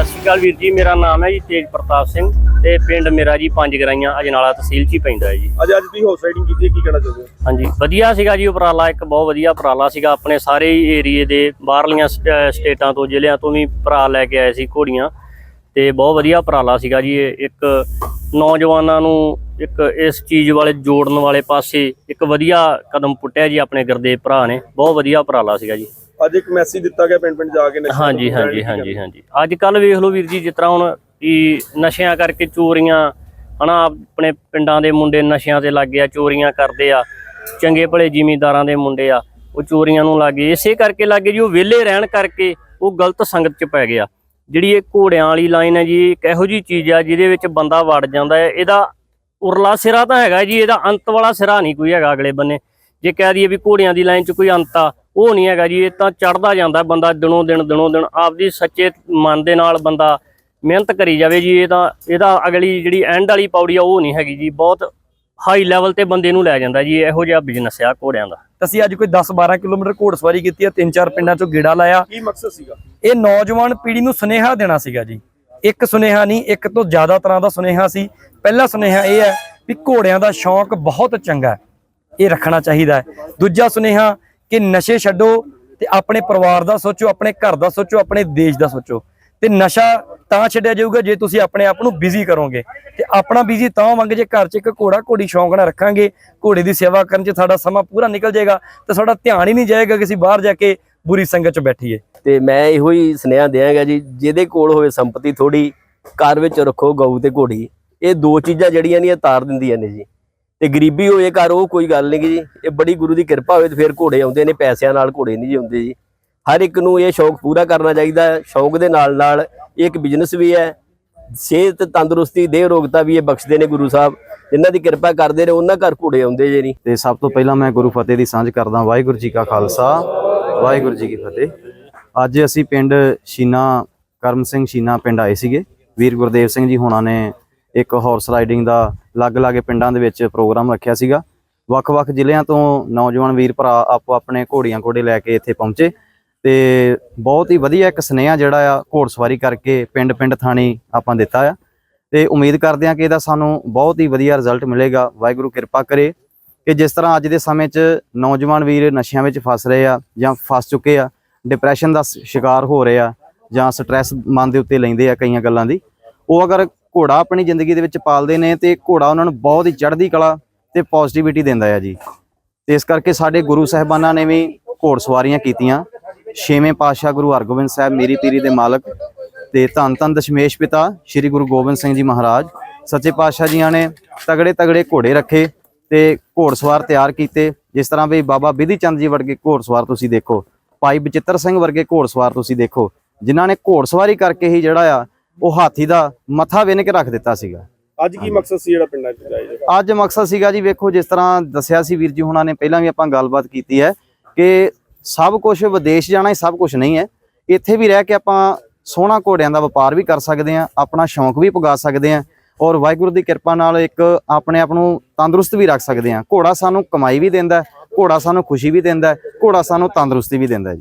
ਅਕਾਲ ਵੀਰ ਜੀ ਮੇਰਾ ਨਾਮ ਹੈ ਜੀ ਤੇਜ ਪ੍ਰਤਾਪ ਸਿੰਘ ਤੇ ਪਿੰਡ ਮੇਰਾ ਜੀ ਪੰਜ ਗਰਾਈਆਂ ਅਜਨਾਲਾ ਤਹਿਸੀਲ 'ਚ ਹੀ ਪੈਂਦਾ ਹੈ ਜੀ। ਅੱਜ ਅੱਜ ਤੁਸੀਂ ਹਾਰਸ ਰਾਈਡਿੰਗ ਕੀਤੀ ਕੀ ਕਹਿਣਾ ਚਾਹੁੰਦੇ ਹੋ ਹਾਂਜੀ ਵਧੀਆ ਸੀਗਾ ਜੀ ਉਪਰਾਲਾ ਇੱਕ ਬਹੁਤ ਵਧੀਆ ਉਪਰਾਲਾ ਸੀਗਾ। ਆਪਣੇ ਸਾਰੇ ਏਰੀਏ ਦੇ ਬਾਹਰਲੀਆਂ ਸਟ- ਸਟੇਟਾਂ ਤੋਂ ਜ਼ਿਲ੍ਹਿਆਂ ਤੋਂ ਵੀ ਭਰਾ ਲੈ ਕੇ ਆਏ ਸੀ ਘੋੜੀਆਂ। ਤੇ ਬਹੁਤ ਵਧੀਆ ਉਪਰਾਲਾ ਸੀਗਾ ਜੀ ਇਹ। ਇੱਕ ਨੌਜਵਾਨਾਂ ਨੂੰ ਇੱਕ ਇਸ ਚੀਜ਼ ਵਾਲੇ ਜੋੜਨ ਵਾਲੇ ਪਾਸੇ ਇੱਕ ਵਧੀਆ ਕਦਮ ਪੁੱਟਿਆ ਜੀ ਆਪਣੇ ਗੁਰਦੇਵ ਭਰਾ ਨੇ। ਬਹੁਤ ਵਧੀਆ ਉਪਰਾਲਾ ਸੀਗਾ ਜੀ। ਅੱਜ ਇੱਕ ਮੈਸੇਜ ਦਿੱਤਾ ਗਿਆ ਪਿੰਡ ਪਿੰਡ ਜਾ ਕੇ ਹਾਂਜੀ ਹਾਂਜੀ ਹਾਂਜੀ? ਹਾਂਜੀ। ਅੱਜ ਕੱਲ ਵੇਖ ਲਓ ਵੀਰ ਜੀ ਜਿਸ ਤਰ੍ਹਾਂ ਹੁਣ ਇਹ ਨਸ਼ਿਆਂ ਕਰਕੇ ਚੋਰੀਆਂ ਹਨਾ ਆਪਣੇ ਪਿੰਡਾਂ ਦੇ ਮੁੰਡੇ ਨਸ਼ਿਆਂ ਤੇ ਲੱਗ ਗਿਆ ਚੋਰੀਆਂ ਕਰਦੇ ਆ ਚੰਗੇ ਭਲੇ ਜ਼ਿਮੀਂਦਾਰਾਂ ਦੇ ਮੁੰਡੇ ਆ ਉਹ ਚੋਰੀਆਂ ਨੂੰ ਲੱਗੇ ਇਸੇ ਕਰਕੇ ਲੱਗੇ ਜੀ ਉਹ ਵਿਹਲੇ ਰਹਿਣ ਕਰਕੇ ਉਹ ਗਲਤ ਸੰਗਤ 'ਚ ਪੈ ਗਿਆ। ਜਿਹੜੀ ਇਹ ਘੋੜਿਆਂ ਵਾਲੀ ਲਾਈਨ ਹੈ ਜੀ ਇੱਕ ਇਹੋ ਜੀ ਚੀਜ਼ ਆ ਜਿਹਦੇ ਵਿੱਚ ਬੰਦਾ ਵੜ ਜਾਂਦਾ ਹੈ। ਇਹਦਾ ਉਰਲਾ ਸਿਰਾ ਤਾਂ ਹੈਗਾ ਜੀ ਇਹਦਾ ਅੰਤ ਵਾਲਾ ਸਿਰਾ ਨਹੀਂ ਕੋਈ ਹੈਗਾ ਅਗਲੇ ਬੰਨੇ। ਜੇ ਕਹਿ ਦਈਏ ਵੀ ਘੋੜਿਆਂ ਦੀ ਲਾਈਨ 'ਚ ਕੋਈ ਅੰਤ ਆ ਉਹ ਨਹੀਂ ਹੈਗਾ ਜੀ ਇਹ ਤਾਂ ਚੜਦਾ ਜਾਂਦਾ ਬੰਦਾ ਦਿਨੋਂ ਦਿਨ ਦਿਨੋਂ ਦਿਨ। ਆਪਦੀ ਸੱਚੇ ਮਨ ਦੇ ਨਾਲ ਬੰਦਾ ਮਿਹਨਤ ਕਰੀ ਜਾਵੇ ਜੀ ਇਹ ਤਾਂ ਇਹਦਾ ਅਗਲੀ ਜਿਹੜੀ ਐਂਡ ਵਾਲੀ ਪੌੜੀ ਆ ਉਹ ਨਹੀਂ ਹੈਗੀ ਜੀ। ਬਹੁਤ ਹਾਈ ਲੈਵਲ ਤੇ ਬੰਦੇ ਨੂੰ ਲੈ ਜਾਂਦਾ ਜੀ ਇਹੋ ਜਿਹਾ ਬਿਜ਼ਨਸ ਆ ਘੋੜਿਆਂ ਦਾ। ਅਸੀਂ ਅੱਜ ਕੋਈ 10-12 ਕਿਲੋਮੀਟਰ ਘੋੜਸਵਾਰੀ ਕੀਤੀ ਹੈ ਤਿੰਨ ਚਾਰ ਪਿੰਡਾਂ ਚੋਂ ਗੇੜਾ ਲਾਇਆ। ਕੀ ਮਕਸਦ ਸੀਗਾ? ਇਹ ਨੌਜਵਾਨ ਪੀੜ੍ਹੀ ਨੂੰ ਸੁਨੇਹਾ ਦੇਣਾ ਸੀਗਾ ਜੀ। ਇੱਕ ਸੁਨੇਹਾ ਨਹੀਂ ਇੱਕ ਤੋਂ ਜ਼ਿਆਦਾ ਤਰ੍ਹਾਂ ਦਾ ਸੁਨੇਹਾ ਸੀ। ਪਹਿਲਾ ਸੁਨੇਹਾ ਇਹ ਹੈ ਵੀ ਘੋੜਿਆਂ ਦਾ ਸ਼ੌਂਕ ਬਹੁਤ ਚੰਗਾ ਹੈ। ਇਹ ਰੱਖਣਾ ਚਾਹੀਦਾ ਹੈ। ਦੂਜਾ ਸੁਨੇਹਾ ਕਿ ਨਸ਼ੇ ਛੱਡੋ ਤੇ ਆਪਣੇ ਪਰਿਵਾਰ ਦਾ ਸੋਚੋ, ਆਪਣੇ ਘਰ ਦਾ ਸੋਚੋ, ਆਪਣੇ ਦੇਸ਼ ਦਾ ਸੋਚੋ। ਤੇ ਨਸ਼ਾ ਤਾਂ ਛੱਡਿਆ ਜਾਊਗਾ ਜੇ ਤੁਸੀਂ ਆਪਣੇ ਆਪ ਨੂੰ ਬਿਜ਼ੀ ਕਰੋਗੇ। ਤੇ ਆਪਣਾ ਬਿਜ਼ੀ ਤਾਂ ਹੋਵਾਂਗੇ ਜੇ ਘਰ 'ਚ ਇੱਕ ਘੋੜਾ ਘੋੜੀ ਸ਼ੌਂਕ ਨਾਲ ਰੱਖਾਂਗੇ। ਘੋੜੇ ਦੀ ਸੇਵਾ ਕਰਨ 'ਚ ਸਾਡਾ ਸਮਾਂ ਪੂਰਾ ਨਿਕਲ ਜਾਏਗਾ ਤੇ ਸਾਡਾ ਧਿਆਨ ਹੀ ਨਹੀਂ ਜਾਏਗਾ ਕਿ ਅਸੀਂ ਬਾਹਰ ਜਾ ਕੇ ਬੁਰੀ ਸੰਗਤ 'ਚ ਬੈਠੀਏ। ਤੇ ਮੈਂ ਇਹੋ ਹੀ ਸੁਨੇਹਾ ਦਿਆਂਗਾ ਜੀ, ਜਿਹਦੇ ਕੋਲ ਹੋਵੇ ਸੰਪਤੀ ਥੋੜੀ ਘਰ ਵਿੱਚ ਰੱਖੋ ਗਊ ਤੇ ਘੋੜੀ। ਇਹ ਦੋ ਚੀਜ਼ਾਂ ਜਿਹੜੀਆਂ ਨੇ ਤਾਰ ਦਿੰਦੀਆਂ ਨੇ ਜੀ। ਤੇ ਗਰੀਬੀ ਹੋਵੇ ਘਰ, ਉਹ ਕੋਈ ਗੱਲ ਨਹੀਂ ਗੀ ਜੀ। ਇਹ ਬੜੀ ਗੁਰੂ ਦੀ ਕਿਰਪਾ ਹੋਵੇ ਤੇ ਫਿਰ ਘੋੜੇ ਆਉਂਦੇ ਨੇ, ਪੈਸਿਆਂ ਨਾਲ ਘੋੜੇ ਨਹੀਂ ਜੀ ਆਉਂਦੇ ਜੀ। ਹਰ ਇੱਕ ਨੂੰ ਇਹ ਸ਼ੌਕ ਪੂਰਾ ਕਰਨਾ ਚਾਹੀਦਾ ਹੈ ਸ਼ੌਕ ਦੇ ਨਾਲ ਨਾਲ ਇਹ ਇੱਕ ਬਿਜ਼ਨਸ ਵੀ ਹੈ। ਸਿਹਤ ਤੰਦਰੁਸਤੀ, ਦੇਹ ਰੋਗਤਾ ਵੀ ਇਹ ਬਖਸ਼ਦੇ ਨੇ ਗੁਰੂ ਸਾਹਿਬ। ਜਿਨ੍ਹਾਂ ਦੀ ਕਿਰਪਾ ਕਰਦੇ ਨੇ, ਉਹਨਾਂ ਘਰ ਘੋੜੇ ਆਉਂਦੇ ਜੇ ਨਹੀਂ ਤੇ ਸਭ ਤੋਂ ਪਹਿਲਾਂ ਮੈਂ ਗੁਰੂ ਫਤਿਹ ਦੀ ਸਾਂਝ ਕਰਦਾ ਵਾਹਿਗੁਰੂ ਜੀ ਕਾ ਖਾਲਸਾ, ਵਾਹਿਗੁਰੂ ਜੀ ਕੀ ਫਤਿਹ। ਅੱਜ ਅਸੀਂ ਪਿੰਡ ਸ਼ੀਨਾ, ਕਰਮ ਸਿੰਘ ਸ਼ੀਨਾ ਪਿੰਡ ਆਏ ਸੀਗੇ। ਵੀਰ ਗੁਰਦੇਵ ਸਿੰਘ ਜੀ ਹੋਣਾ ਨੇ ਇੱਕ ਹਾਰਸ ਰਾਈਡਿੰਗ ਦਾ ਅਲੱਗ-ਅਲੱਗ ਪਿੰਡਾਂ ਦੇ ਵਿੱਚ ਪ੍ਰੋਗਰਾਮ ਰੱਖਿਆ ਸੀਗਾ। ਵੱਖ-ਵੱਖ ਜ਼ਿਲ੍ਹਿਆਂ ਤੋਂ ਨੌਜਵਾਨ ਵੀਰ ਭਰਾ ਆਪੋ ਆਪਣੇ ਘੋੜੀਆਂ ਘੋੜੇ ਲੈ ਕੇ ਇੱਥੇ ਪਹੁੰਚੇ ਤੇ ਬਹੁਤ ਹੀ ਵਧੀਆ ਇੱਕ ਸੁਨੇਹਾ ਜਿਹੜਾ ਆ ਘੋੜਸਵਾਰੀ ਕਰਕੇ ਪਿੰਡ-ਪਿੰਡ ਥਾਣੀ ਆਪਾਂ ਦਿੱਤਾ ਆ। ਤੇ ਉਮੀਦ ਕਰਦੇ ਹਾਂ ਕਿ ਇਹਦਾ ਸਾਨੂੰ ਬਹੁਤ ਹੀ ਵਧੀਆ ਰਿਜ਼ਲਟ ਮਿਲੇਗਾ। ਵਾਹਿਗੁਰੂ ਕਿਰਪਾ ਕਰੇ ਕਿ ਜਿਸ ਤਰ੍ਹਾਂ ਅੱਜ ਦੇ ਸਮੇਂ 'ਚ ਨੌਜਵਾਨ ਵੀਰ ਨਸ਼ਿਆਂ ਵਿੱਚ ਫਸ ਰਹੇ ਆ ਜਾਂ ਫਸ ਚੁੱਕੇ ਆ ਡਿਪਰੈਸ਼ਨ ਦਾ ਸ਼- ਸ਼ਿਕਾਰ ਹੋ ਰਹੇ ਆ ਜਾਂ ਸਟ੍ਰੈਸ ਮਨ ਦੇ ਉੱਤੇ ਲੈਂਦੇ ਆ ਕਈਆਂ ਗੱਲਾਂ ਦੀ, ਉਹ ਅਗਰ ਘੋੜਾ ਆਪਣੀ ਜ਼ਿੰਦਗੀ ਦੇ ਵਿੱਚ ਪਾਲਦੇ ਨੇ ਤੇ ਘੋੜਾ ਉਹਨਾਂ ਨੂੰ ਬਹੁਤ ਹੀ ਚੜ੍ਹਦੀ ਕਲਾ ਤੇ ਪੋਜ਼ਿਟਿਵਿਟੀ ਦਿੰਦਾ ਆ ਜੀ। ਤੇ ਇਸ ਕਰਕੇ ਸਾਡੇ ਗੁਰੂ ਸਾਹਿਬਾਨਾਂ ਨੇ ਵੀ ਘੋੜ ਸਵਾਰੀਆਂ ਕੀਤੀਆਂ। ਛੇਵੇਂ ਪਾਤਸ਼ਾਹ ਗੁਰੂ ਹਰਗੋਬਿੰਦ ਸਾਹਿਬ ਮੇਰੀ ਪੀਰੀ ਦੇ ਮਾਲਕ ਤੇ ਧੰਨ ਧੰਨ ਦਸ਼ਮੇਸ਼ ਪਿਤਾ ਸ੍ਰੀ ਗੁਰੂ ਗੋਬਿੰਦ ਸਿੰਘ ਜੀ ਮਹਾਰਾਜ, ਸੱਚੇ ਪਾਤਸ਼ਾਹ ਜੀਆਂ ਨੇ ਤਗੜੇ ਤਗੜੇ ਘੋੜੇ ਰੱਖੇ ਤੇ ਘੋੜਸਵਾਰ ਤਿਆਰ ਕੀਤੇ। ਜਿਸ ਤਰ੍ਹਾਂ ਵੀ ਬਾਬਾ ਬਿਧੀ ਚੰਦ ਜੀ ਵਰਗੇ ਘੋੜਸਵਾਰ ਤੁਸੀਂ ਦੇਖੋ, ਭਾਈ ਬਚਿੱਤਰ ਸਿੰਘ ਵਰਗੇ ਘੋੜਸਵਾਰ ਤੁਸੀਂ ਦੇਖੋ। ਜਿਨ੍ਹਾਂ ਨੇ ਘੋੜਸਵਾਰੀ ਕਰਕੇ ਹੀ ਜਿਹੜਾ ਆ ਉਹ ਹਾਥੀ ਦਾ ਮੱਥਾ ਵਿੰਨ ਕੇ ਰੱਖ ਦਿੱਤਾ ਸੀਗਾ। ਅੱਜ ਕੀ ਮਕਸਦ ਸੀ ਜਿਹੜਾ ਪਿੰਡਾਂ 'ਚ ਜਾਏ ਜੀ ਅੱਜ ਮਕਸਦ ਸੀਗਾ ਜੀ ਵੇਖੋ ਜਿਸ ਤਰ੍ਹਾਂ ਦੱਸਿਆ ਸੀ ਵੀਰ ਜੀ ਹੁਣਾਂ ਨੇ ਪਹਿਲਾਂ ਵੀ ਆਪਾਂ ਗੱਲਬਾਤ ਕੀਤੀ ਹੈ ਕਿ ਸਭ ਕੁਝ ਵਿਦੇਸ਼ ਜਾਣਾ ਹੀ ਸਭ ਕੁਝ ਨਹੀਂ ਹੈ। ਇੱਥੇ ਵੀ ਰਹਿ ਕੇ ਆਪਾਂ ਸੋਹਣਾ ਘੋੜਿਆਂ ਦਾ ਵਪਾਰ ਵੀ ਕਰ ਸਕਦੇ ਹਾਂ ਆਪਣਾ ਸ਼ੌਂਕ ਵੀ ਪੁਗਾ ਸਕਦੇ ਹਾਂ ਔਰ ਵਾਹਿਗੁਰੂ ਦੀ ਕਿਰਪਾ ਨਾਲ ਇੱਕ ਆਪਣੇ ਆਪ ਨੂੰ ਤੰਦਰੁਸਤ ਵੀ ਰੱਖ ਸਕਦੇ ਹਾਂ। ਘੋੜਾ ਸਾਨੂੰ ਕਮਾਈ ਵੀ ਦਿੰਦਾ ਘੋੜਾ ਸਾਨੂੰ ਖੁਸ਼ੀ ਵੀ ਦਿੰਦਾ ਘੋੜਾ ਸਾਨੂੰ ਤੰਦਰੁਸਤੀ ਵੀ ਦਿੰਦਾ ਜੀ।